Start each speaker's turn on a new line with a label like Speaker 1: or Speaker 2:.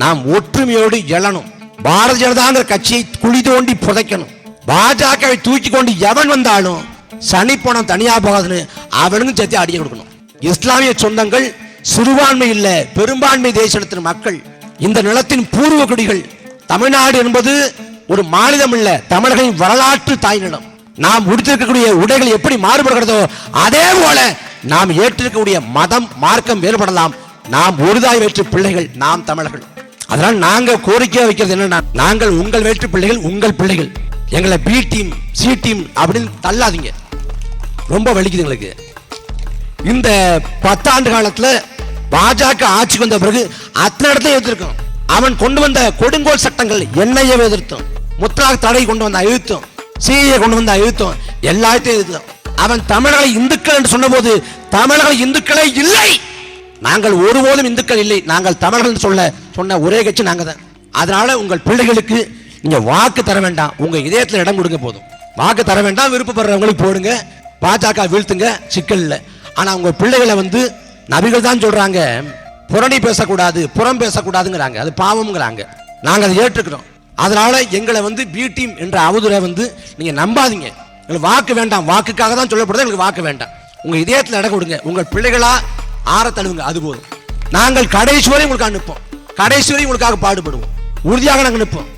Speaker 1: நாம் ஒற்றுமையோடு எழணும். பாரதிய ஜனதாங்கிற கட்சியை குழி தோண்டி புதைக்கணும். பாஜகவை தூக்கி கொண்டு எவன் வந்தாலும் சனி பணம் தனியா போகாதுன்னு அவனுக்கும் சேர்த்து அடிய கொடுக்கணும். இஸ்லாமிய சொந்தங்கள் சிறுபான்மை இல்ல பெரும்பான்மை தேசத்தின் மக்கள் இந்த நிலத்தின் பூர்வ குடிகள் தமிழ்நாடு என்பது ஒரு மாநிலம் இல்ல தமிழர்களின் வரலாற்று தாய் நிலம். நாம் உடுத்திருக்கக்கூடிய உடைகள் எப்படி மாறுபடுகிறதோ அதே போல நாம் ஏற்றிருக்கக்கூடிய மதம் மார்க்கம் வேறுபடலாம். நாம் ஒருதாய் வேற்று பிள்ளைகள் நாம் தமிழர்கள். அதனால் நாங்கள் கோரிக்கை வைக்கிறது என்னன்னா நாங்கள் உங்கள் வேற்று பிள்ளைகள் உங்கள் பிள்ளைகள். எங்களை பி டீம் சி டீம் அப்படின்னு தள்ளாதீங்க. ரொம்ப வலிக்குது எங்களுக்கு. இந்த பத்தாண்டு காலத்தில் பாஜக ஆட்சிக்கு வந்த பிறகு அத்தனை இடத்துல எதிர்த்தோம். அவன் கொண்டு வந்த கொடுங்கோல் சட்டங்கள் என்னையே எதிர்த்தோம். முத்தலாக் தடை கொண்டு வந்த அழுத்தம் சிஏ கொண்டு வந்த அழுத்தம் எல்லாத்தையும் எதிர்த்தோம். அவன் தமிழர்களை இந்துக்கள் என்று சொன்னபோது தமிழர்கள் இந்துக்களே இல்லை! நாங்கள் ஒருபோதும் இந்துக்கள் இல்லை. நாங்கள் தமிழர்கள் சொல்ல சொன்ன ஒரே கட்சி நாங்கள் தான் அதனால உங்கள் பிள்ளைகளுக்கு நீங்க வாக்கு தர வேண்டாம். உங்க இதயத்தில் இடம் கொடுங்க போதும். வாக்கு தர வேண்டாம் விருப்பப்படுறவங்களுக்கு போடுங்க. பாஜக வீழ்த்துங்க சிக்கல் இல்லை. ஆனா உங்க பிள்ளைகளை வந்து நபிகள் தான் சொல்றாங்க. புரணி பேசக்கூடாது புறம் பேசக்கூடாதுங்கிறாங்க. அது பாவம்ங்கிறாங்க. நாங்கள் அதை ஏற்றுக்கிறோம். அதனால எங்களை வந்து பி டீம் என்ற அவதுரை வந்து நீங்க நம்பாதீங்க. எங்களுக்கு வாக்கு வேண்டாம். வாக்குக்காக தான் சொல்லப்படுது. எங்களுக்கு வாக்கு வேண்டாம். உங்க இதயத்தில் இடம் கொடுங்க. உங்கள் பிள்ளைகளா ஆற தழுவுங்க அது போதும். நாங்கள் கடைசி வரை உங்களுக்கு அனுப்போம் கடைசி வரை உங்களுக்காக பாடுபடுவோம். உறுதியாக நாங்கள் நிற்போம்.